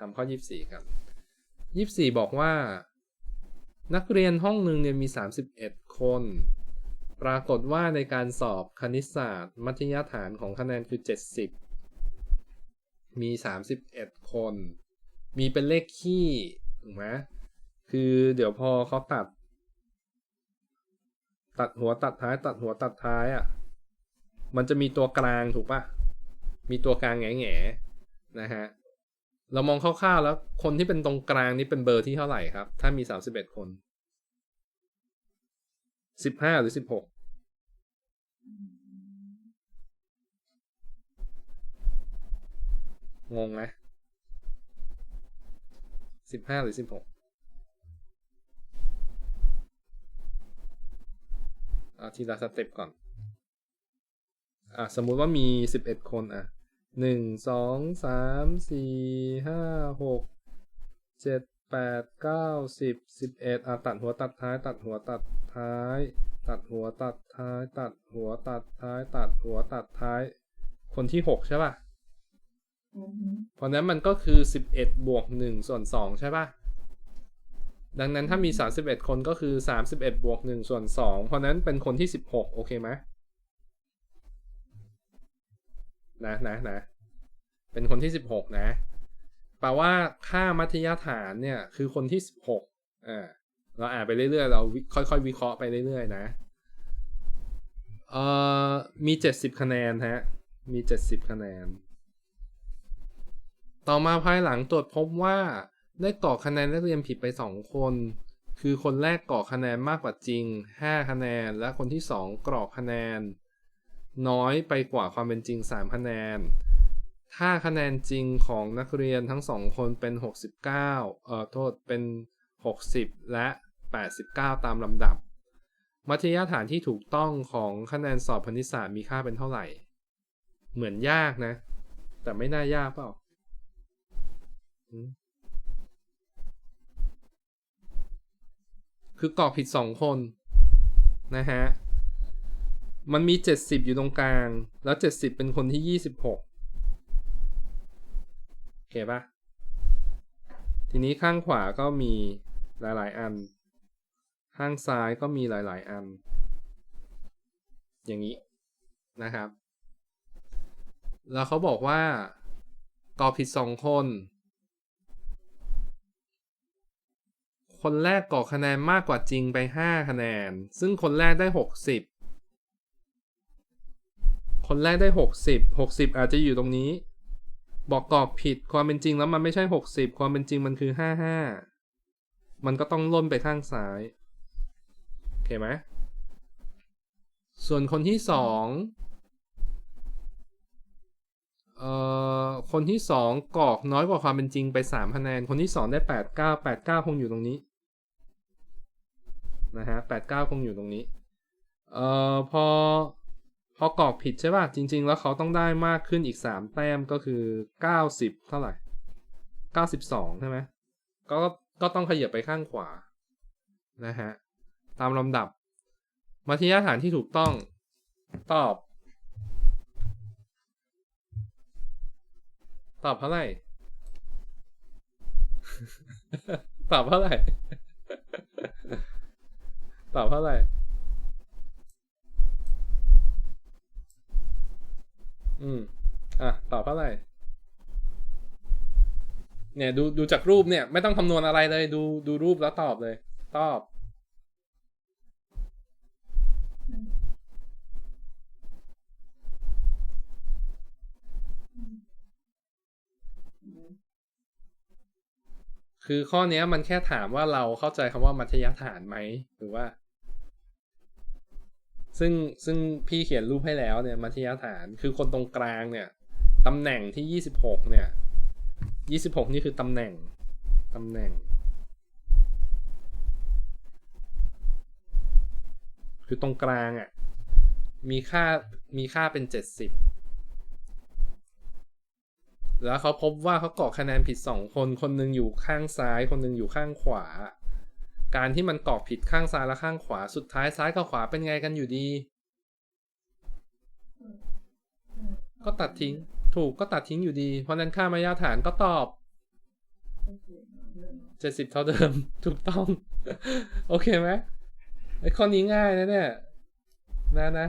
ทำข้อ 24ครับ24 บอกว่า นักเรียนห้องหนึ่งเนี่ยมี 31 คน ปรากฏว่าในการสอบคณิตศาสตร์ มัธยฐานของคะแนนคือ 70 มี 31 คน มีเป็นเลขคี่ถูกไหมคือเดี๋ยวพอเขาตัด ตัดหัวตัดท้าย ตัดหัวตัดท้ายอะ่ะ มันจะมีตัวกลางถูกปะมีตัวกลางแง่แง่ๆนะฮะ เรามองคร่าวๆแล้วคนที่เป็นตรงกลางนี่เป็นเบอร์ที่เท่าไหร่ครับ ถ้ามี31คน15หรือ16งงไหมสิบห้าหรือสิบหกเอาทีละสเต็ปก่อน อะ สมมุติว่ามีสิบเอ็ดคนอะ หนึ่งสองสามสี่ห้าหกเจ็ดแปดเก้าสิบสิบเอ็ดอะตัดหัวตัดท้าย ตัดหัวตัดท้าย ตัดหัวตัดท้าย ตัดหัวตัดท้าย ตัดหัวตัดท้าย คนที่หกใช่ป่ะอือฮึเพราะนั้นมันก็คือ11บวก1ส่วน2ใช่ปะดังนั้นถ้ามี31คนก็คือ31บวก1ส่วน2เพราะนั้นเป็นคนที่16โอเคไหม นะนะนะเป็นคนที่16นะแปลว่าค่ามัธยฐานเนี่ย คือคนที่16อ่าเราอ่านไปเรื่อยๆ เราค่อยๆ วิเคราะห์ไปเรื่อยๆ นะเอ่อมี70คะแนนฮะ มี70คะแนน ต่อมาภายหลังตรวจพบว่าได้กรอคะแนนนักเรียนผิดไป2คน คือคนแรกกรอคะแนนมากกว่าจริง5คะแนน และคนที่2กรอกคะแนน น้อยไปกว่าความเป็นจริง 3 คะแนน ถ้าคะแนนจริงของนักเรียนทั้งสองคนเป็น 69 เอ่อ โทษเป็น 60 และ 89 ตามลำดับ มัธยฐานที่ถูกต้องของคะแนนสอบคณิตศาสตร์มีค่าเป็นเท่าไหร่ เหมือนยากนะ แต่ไม่น่ายากเปล่าคือกรอกผิดสองคน นะฮะ มันมีเจ็ดสิบอยู่ตรงกลาง แล้วเจ็ดสิบเป็นคนที่ยี่สิบหกโอเคปะทีนี้ข้างขวาก็มีหลาย ๆ อัน ข้างซ้ายก็มีหลาย ๆ อัน อย่างนี้นะครับ แล้วเขาบอกว่ากรอกผิดสองคน คนแรกกรอคะแนนมากกว่าจริงไป 5 คะแนน ซึ่งคนแรกได้ 60 คนแรกได้ 60 60 อาจจะอยู่ตรงนี้ บอกกรอกผิดความเป็นจริงแล้วมันไม่ใช่ 60 ความเป็นจริงมันคือ 55 มันก็ต้องล่นไปข้างซ้ายโอเคไหมส่วนคนที่สองเอ่อคนที่สองกรอกน้อยกว่าความเป็นจริงไปสามคะแนน คนที่สองได้แปดเก้าแปดเก้าคงอยู่ตรงนี้นะฮะแปดเก้าคงอยู่ตรงนี้ เอ่อพอ พอกรอกผิดใช่ป่ะ จริง ๆ แล้วเขาต้องได้มากขึ้นอีกสามแต้มก็คือเก้าสิบเท่าไหร่เก้าสิบสองใช่ไหมก็ก็ต้องขยับไปข้างขวา นะฮะ ตามลำดับ มัธยฐานที่ถูกต้องตอบ ตอบเท่าไหร่ ตอบเท่าไหร่ ตอบเท่าไหร่ อืม อะตอบเท่าไหร่ เนี่ยดูดูจากรูปเนี่ย ไม่ต้องคำนวณอะไรเลย ดูดูรูปแล้วตอบเลย ตอบ คือข้อเนี้ยมันแค่ถามว่าเราเข้าใจคำว่ามัธยฐานไหมหรือว่า ซึ่งซึ่งพี่เขียนรูปให้แล้วเนี่ยมัธยฐานคือคนตรงกลางเนี่ยตำแหน่งที่ยี่สิบหกเนี่ยยี่สิบหกนี่คือตำแหน่งตำแหน่ง คือตรงกลางอะ่ะมีค่ามีค่าเป็นเจ็ดสิบแล้วเขาพบว่าเขาเกรอกคะแนนผิดสองคน คนหนึ่งอยู่ข้างซ้าย คนหนึ่งอยู่ข้างขวา การที่มันกรอกผิดข้างซ้ายและข้างขวาสุดท้ายซ้ายกับขวาเป็นไงกันอยู่ดี ก็ตัดทิ้ง ถูกก็ตัดทิ้งอยู่ดี เพราะนั้นค่ามายาฐานก็ตอบเจ็ดสิบเท่าเดิม ถูกต้อง โอเคไหมไอ้ข้อนี้ง่ายนะเนี่ย นะนะ